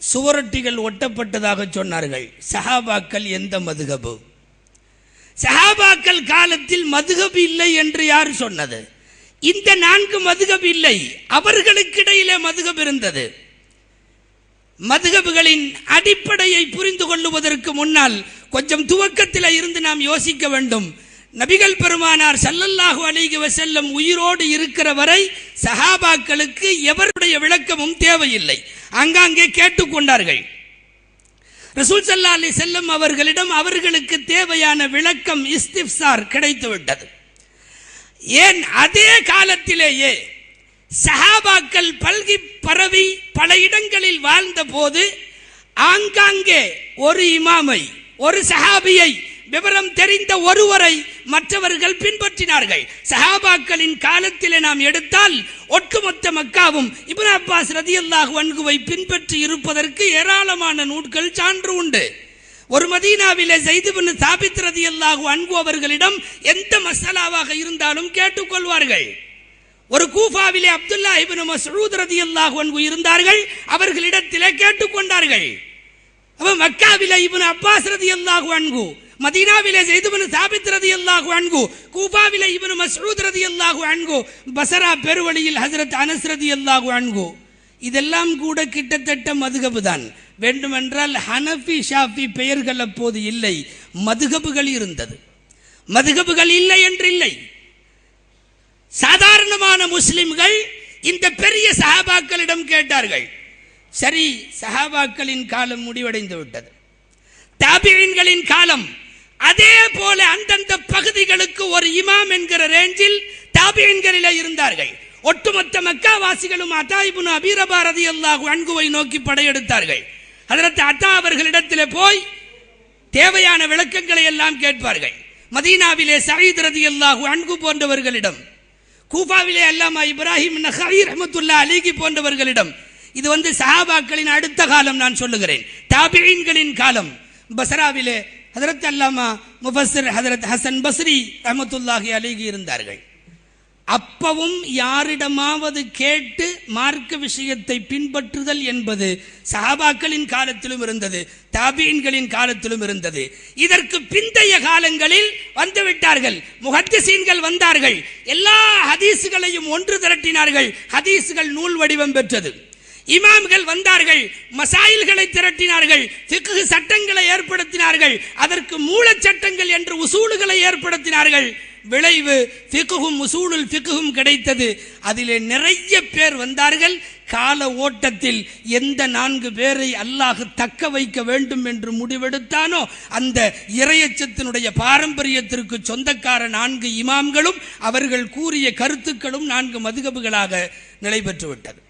சுவரொட்டிகள் ஒட்டப்பட்டதாக சொன்னார்கள். சஹாபாக்கள் எந்த மதுகபு? சஹாபாக்கள் காலத்தில் மதுகபு இல்லை என்று யார் சொன்னது? இந்த நான்கு மதுகபு இல்லை. அவர்களுக்கு இடையிலே இருந்தது. மதுகபுகளின் அடிப்படையை புரிந்து கொள்ளுவதற்கு முன்னால் கொஞ்சம் துவக்கத்தில் இருந்து நாம் யோசிக்க வேண்டும். நபிகள் பெருமானார் சல்லல்லாஹு அலைஹி வசல்லம் உயிரோடு இருக்கிற வரை சஹாபாக்களுக்கு எவருடைய விளக்கமும் தேவையில்லை. ஆங்காங்கே கேட்டுக்கொண்டார்கள் ரசூல் சல்லா அலி செல்லம் அவர்களிடம் அவர்களுக்கு தேவையான விளக்கம் இஸ்திப்சார் கிடைத்துவிட்டது. ஏன் அதே காலத்திலேயே சஹாபாக்கள் பல்கி பரவி பல இடங்களில் வாழ்ந்த போது ஆங்காங்கே ஒரு இமாமை ஒரு சஹாபியை விவரம் தெரிந்த ஒருவரை மற்றவர்கள் பின்பற்றினார்கள். சஹாபாக்களின் காலத்திலே நாம் எடுத்தால் ஒட்டுமொத்த மக்காவும் இப்ரா அப்பாஸ் ரதி அல்லாஹ் அன்குவை பின்பற்றி இருப்பதற்கு ஏராளமான நூட்கள் சான்று உண்டு. ஒரு மதீனாவிலே செய்து தாபித் ரதியல்லாஹு அன்கு அவர்களிடம் எந்த மசாலாவாக இருந்தாலும் கேட்டுக்கொள்வார்கள். ஒரு கூஃபாவிலே அப்துல்லா இபின் மசூத் ரதி அல்லாஹ் அன்கு இருந்தார்கள் அவர்களிடத்திலே கேட்டுக்கொண்டார்கள். அவன் மக்காவிலே இப்னு அப்பாஸ் ரதி அல்லாஹ் அன்கு மதீனாவிலே செய்துபனு சாபித் ரதி ரதியல்லாஹு அன்கு இவனு மசூத் ரதி அல்லாஹு அன்கு பசரா பெருவழியில் ஹசரத் அனஸ் ரதியல்லாஹு அன்கு இதெல்லாம் கூட கிட்டத்தட்ட மதுகபு தான். வேண்டுமென்றால் ஹனஃபி ஷாஃபி பெயர்கள் அப்போது இல்லை. மதுகபுகள் இருந்தது. மதுகபுகள் இல்லை என்று இல்லை சாதாரணமான முஸ்லிம்கள் இந்த பெரிய சஹாபாக்களிடம் கேட்டார்கள். சரி சஹாபாக்களின் காலம் முடிவடைந்து விட்டது. தாபியின்களின் காலம் அதே போல அந்தந்த பகுதிகளுக்கு ஒரு இமாம் என்கிற ரேஞ்சில் தாபியன்களில் இருந்தார்கள். ஒட்டுமொத்த மக்காவாசிகளும் அத்தாயிபுன் அபீரபாரதி அல்லாஹு அன்குவை நோக்கி படையெடுத்தார்கள். அதற்கு அத்தா அவர்களிடத்தில் போய் தேவையான விளக்கங்களை எல்லாம் கேட்பார்கள். மதீனாவிலே சயீத் ரதி அல்லாஹு அன்கு போன்றவர்களிடம் கூஃபாவிலே அல்லாமா இப்ராஹிம் நஹாயி ரஹமத்துல்லா அலிகி போன்றவர்களிடம் இது வந்து சஹாபாக்களின் அடுத்த காலம் நான் சொல்லுகிறேன். தாபியின்களின் காலம். பசராவிலே ஹதரத் அல்லாமா முஃபஸ்ஸர் ஹதரத் ஹசன் பஸ்ரி ரஹமத்துல்லாஹி அலிகி இருந்தார்கள். அப்பவும் யாரிடமாவது கேட்டு மார்க்க விஷயத்தை பின்பற்றுதல் என்பது சஹாபாக்களின் காலத்திலும் இருந்தது தாபீன்களின் காலத்திலும் இருந்தது. இதற்கு பிந்தைய காலங்களில் வந்துவிட்டார்கள் முகத்திசீன்கள் வந்தார்கள் எல்லா ஹதீஸுகளையும் ஒன்று திரட்டினார்கள் ஹதீஸுகள் நூல் வடிவம் பெற்றது. இமாம்கள் வந்தார்கள் மசாயில்களை திரட்டினார்கள் திக்கு சட்டங்களை ஏற்படுத்தினார்கள் அதற்கு மூல சட்டங்கள் என்று உசூலுகளை ஏற்படுத்தினார்கள். விளைவு திக்குகும் உசூலில் திக்குகும் கிடைத்தது. அதிலே நிறைய பேர் வந்தார்கள். கால ஓட்டத்தில் எந்த நான்கு பேரை அல்லாஹ் தக்க வைக்க வேண்டும் என்று முடிவெடுத்தானோ அந்த இறையச்சத்தினுடைய பாரம்பரியத்திற்கு சொந்தக்கார நான்கு இமாம்களும் அவர்கள் கூறிய கருத்துக்களும் நான்கு மதுகபுகளாக நிலை பெற்றுவிட்டது